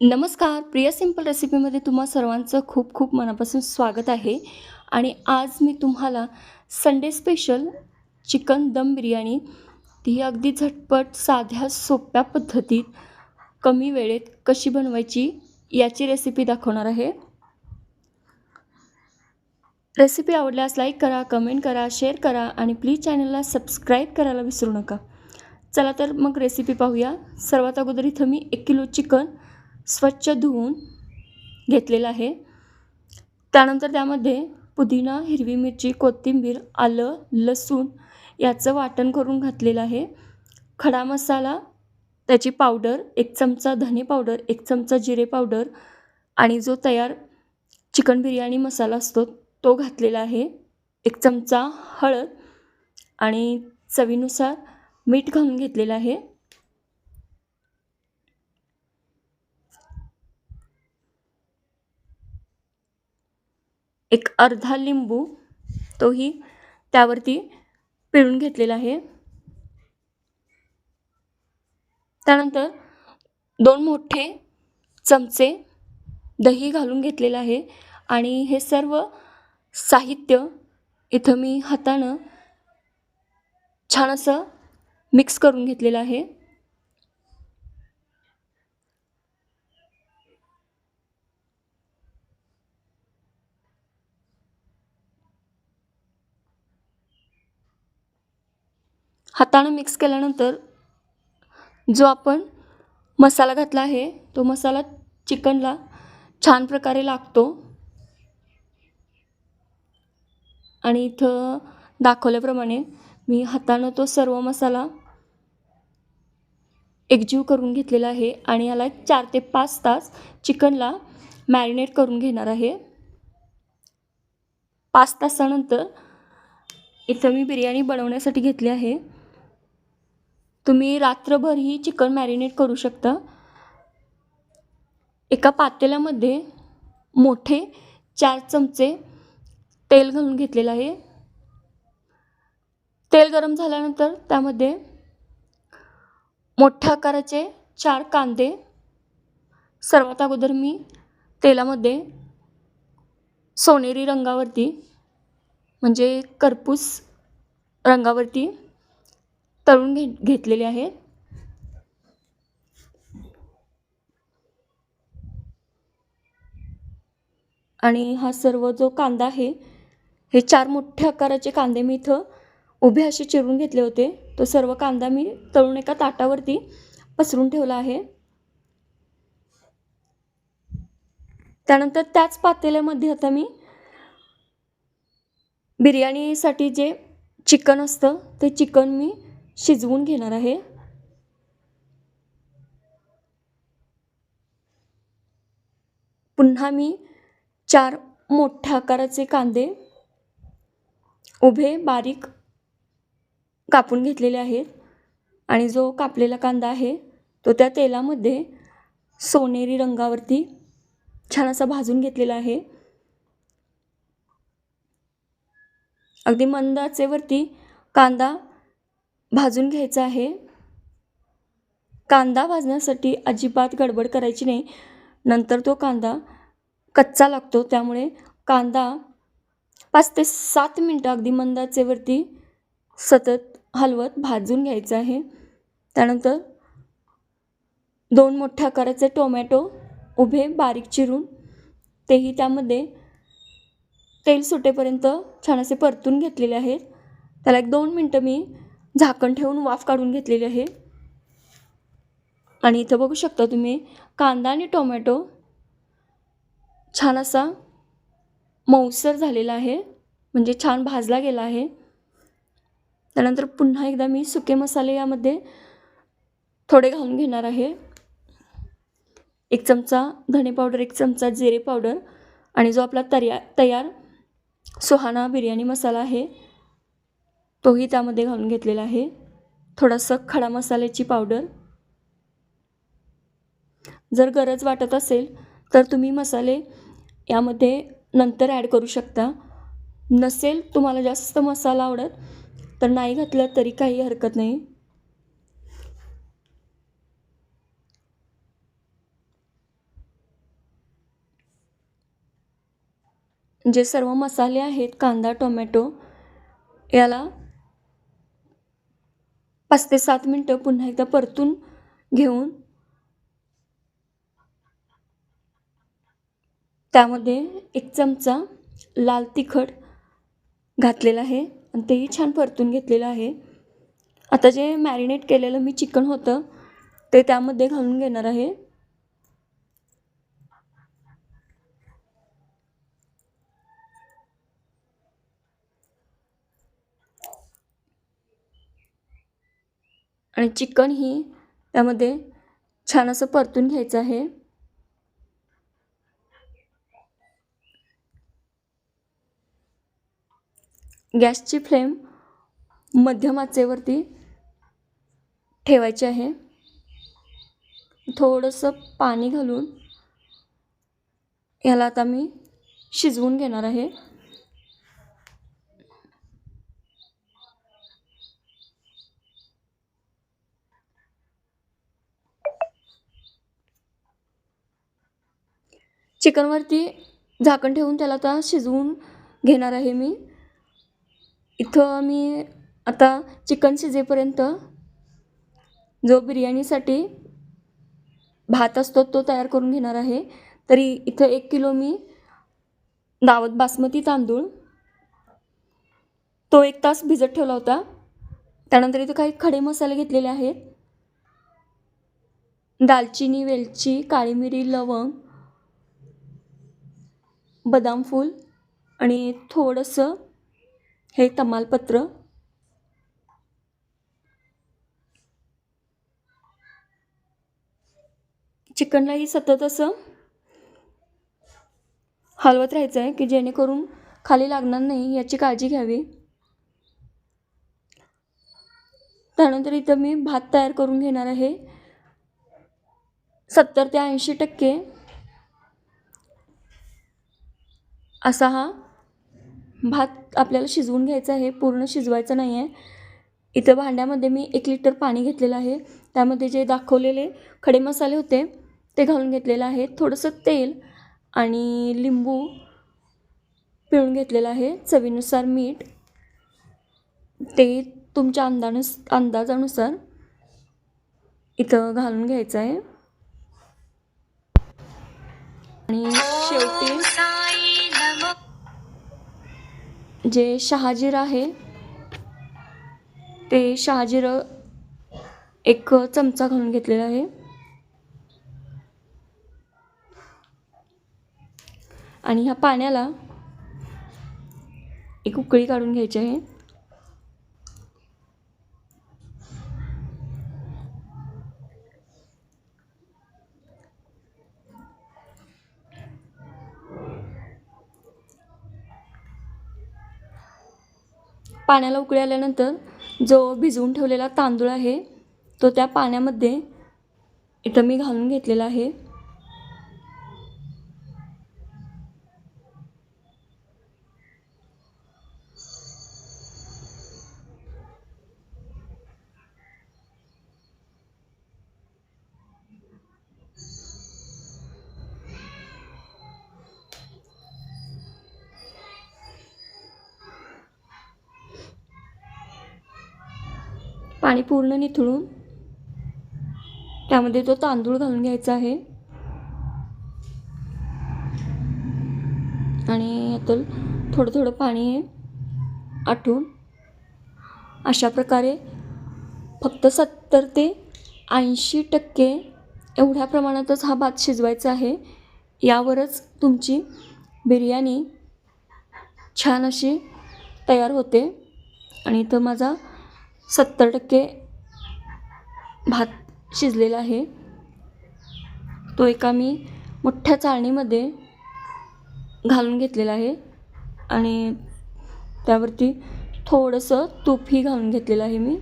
नमस्कार प्रिया सिंपल रेसिपीमध्ये तुम्हा सर्वांचं खूप खूप मनापासून स्वागत आहे. आणि आज मी तुम्हाला संडे स्पेशल चिकन दम बिर्याणी ती अगदी झटपट साध्या सोप्या पद्धतीत कमी वेळेत कशी बनवायची याची रेसिपी दाखवणार आहे. रेसिपी आवडल्यास लाईक करा कमेंट करा शेअर करा आणि प्लीज चॅनलला सबस्क्राईब करायला विसरू नका. चला तर मग रेसिपी पाहूया. सर्वात अगोदर इथं मी एक किलो चिकन स्वच्छ धुवून घेतलेलं आहे. त्यानंतर त्यामध्ये पुदिना हिरवी मिरची कोथिंबीर आलं लसूण याचं वाटण करून घातलेलं आहे. खडा मसाला त्याची पावडर एक चमचा धने पावडर एक चमचा जिरे पावडर आणि जो तयार चिकन बिर्याणी मसाला असतो तो घातलेला आहे. एक चमचा हळद आणि चवीनुसार मीठ घालून घेतलेलं आहे. एक अर्धा लिंबू तोही त्यावरती पिळून घेतलेला आहे. त्यानंतर दोन मोठे चमचे दही घालून घेतलेलं आहे आणि हे सर्व साहित्य इथं मी हातानं छान असं मिक्स करून घेतलेलं आहे. हातानं मिक्स केल्यानंतर जो आपण मसाला घातला आहे तो मसाला चिकनला छान प्रकारे लागतो. आणि इथं दाखवल्याप्रमाणे मी हातानं तो सर्व मसाला एकजीव करून घेतलेला आहे आणि याला चार ते पाच तास चिकनला मॅरिनेट करून घेणार आहे. पाच तासानंतर इथं मी बिर्याणी बनवण्यासाठी घेतली आहे. तुम्ही रात्रभरही चिकन मॅरिनेट करू शकता. एका पातेल्यामध्ये मोठे चार चमचे तेल घालून घेतलेलं आहे. तेल गरम झाल्यानंतर त्यामध्ये मोठ्या आकाराचे चार कांदे. सर्वात अगोदर मी तेलामध्ये सोनेरी रंगावरती म्हणजे करपूस रंगावरती तळून घे घेतलेले आहेत. आणि हा सर्व जो कांदा आहे हे चार मोठ्या आकाराचे कांदे मी इथं उभे असे चिरून घेतले होते. तो सर्व कांदा मी तळून एका ताटावरती पसरून ठेवला आहे. त्यानंतर त्याच पातेल्यामध्ये आता मी बिर्याणीसाठी जे चिकन असतं ते चिकन मी शिजवून घेणार आहे. पुन्हा मी चार मोठ्या आकाराचे कांदे उभे बारीक कापून घेतलेले आहेत आणि जो कापलेला कांदा आहे तो त्या तेलामध्ये सोनेरी रंगावरती छान असा भाजून घेतलेला आहे. अगदी मंद आचेवरती कांदा भाजून घ्यायचा आहे. कांदा भाजण्यासाठी अजिबात गडबड करायची नाही. नंतर तो कांदा कच्चा लागतो त्यामुळे कांदा पाच ते सात मिनटं अगदी मंदाचेवरती सतत हलवत भाजून घ्यायचं आहे. त्यानंतर दोन मोठ्या आकाराचे टोमॅटो उभे बारीक चिरून तेही त्यामध्ये तेल सुटेपर्यंत छान असे परतून घेतलेले आहेत. त्याला एक दोन मिनटं मी झाकण ठेवून वाफ काढून घेतलेली आहे. आणि इथं बघू शकता तुम्ही कांदा आणि टोमॅटो छान असा मऊसर झालेला आहे. म्हणजे छान भाजला गेला आहे. त्यानंतर पुन्हा एकदा मी सुके मसाले यामध्ये थोडे घालून घेणार आहे. एक चमचा धणे पावडर एक चमचा जिरे पावडर आणि जो आपला तया तयार सुहाना बिर्याणी मसाला आहे तोही त्यामध्ये घालून घेतलेला आहे. थोडंसं खडा मसाल्याची पावडर. जर गरज वाटत असेल तर तुम्ही मसाले यामध्ये नंतर ॲड करू शकता. नसेल तुम्हाला जास्त मसाला आवडत तर नाही घातलं तरी काही हरकत नाही. जे सर्व मसाले आहेत कांदा टोमॅटो याला पाच ते सात मिनटं पुन्हा एकदा परतून घेऊन त्यामध्ये एक चमचा लाल तिखट घातलेला आहे आणि तेही छान परतून घेतलेलं आहे. आता जे मॅरिनेट केलेलं मी चिकन होतं ते त्यामध्ये घालून घेणार आहे. आणि चिकन ही त्यामध्ये छान असं परतून घ्यायचं आहे. गॅसची फ्लेम मध्यम आचेवरती ठेवायची आहे. थोडंसं पाणी घालून याला आता मी शिजवून घेणार आहे. चिकनवरती झाकण ठेवून त्याला आता शिजवून घेणार आहे मी. इथं मी आता चिकन शिजेपर्यंत जो बिर्याणीसाठी भात असतो तो तयार करून घेणार आहे. तरी इथं एक किलो मी दावत बासमती तांदूळ तो एक तास भिजत ठेवला होता. त्यानंतर इथं काही खडे मसाले घेतलेले आहेत. दालचिनी वेलची काळी मिरी लवंग बदाम फूल आणि थोडंसं हे तमालपत्र. चिकनलाही सतत असं हलवत राहायचं आहे की जेणेकरून खाली लागणार नाही याची काळजी घ्यावी. त्यानंतर इथं मी भात तयार करून घेणार आहे. सत्तर ते ऐंशी टक्के असा हा भात आपल्याला शिजवून घ्यायचा आहे. पूर्ण शिजवायचं नाही आहे. इथं भांड्यामध्ये मी एक लिटर पाणी घेतलेलं आहे. त्यामध्ये जे दाखवलेले खडे मसाले होते ते घालून घेतलेलं आहे. थोडंसं तेल आणि लिंबू पिळून घेतलेलं आहे. चवीनुसार मीठ. ते तुमच्या अंदानुस अंदाजानुसार इथं घालून घ्यायचं आहे. आणि शेवटी जे शहाजीर आहे ते शहाजीरं एक चमचा घालून घेतलेला आहे. आणि ह्या पाण्याला एक उकळी काढून घ्यायची आहे. पाण्याला उकळी आल्यानंतर जो भिजवून ठेवलेला तांदूळ आहे तो त्या पाण्यामध्ये इथं मी घालून घेतलेला आहे. पाणी पूर्ण निथळून त्यामध्ये तो तांदूळ घालून घ्यायचा आहे. आणि यातून थोडं थोडं पाणी आटून अशा प्रकारे फक्त सत्तर ते ऐंशी टक्के एवढ्या प्रमाणातच हा भात शिजवायचा आहे. यावरच तुमची बिर्याणी छान अशी तयार होते. आणि इथं माझा सत्तर टक्के भात शिजलेला आहे. तो एका मी मोठ्या चाळणीमध्ये घालून घेतलेला आहे आणि त्यावरती थोडंसं तूपही घालून घेतलेलं आहे मी.